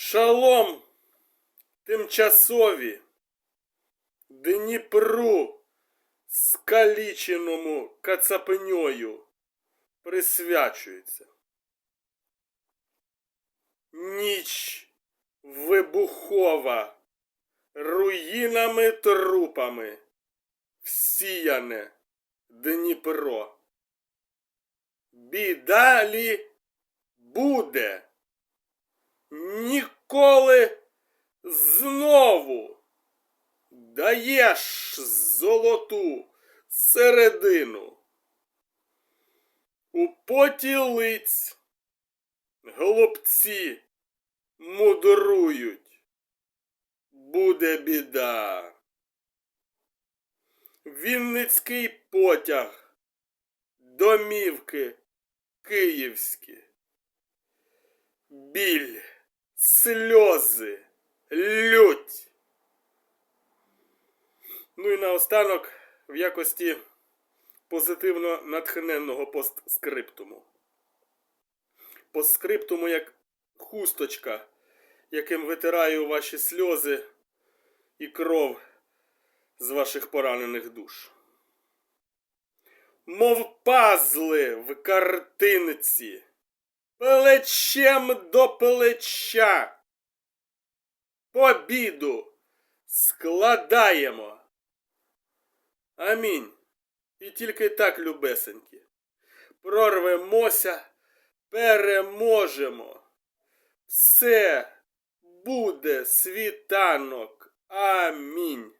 Шалом тимчасові Дніпру скаліченому кацапеньою присвячується. Ніч вибухова руїнами трупами всіяне Дніпро. Бідалі буде ніколи знову даєш золоту середину. У поті лиць голубці мудрують. Буде біда. Вінницький потяг, домівки київські. Біль, сльози, лють. Ну і наостанок в якості позитивно натхненного постскриптуму. Постскриптуму як хусточка, яким витираю ваші сльози і кров з ваших поранених душ. Мов пазли в картинці, плечем до плеча. Побіду складаємо. Амінь. І тільки так, любесенькі. Прорвемося, переможемо. Все буде світанок. Амінь.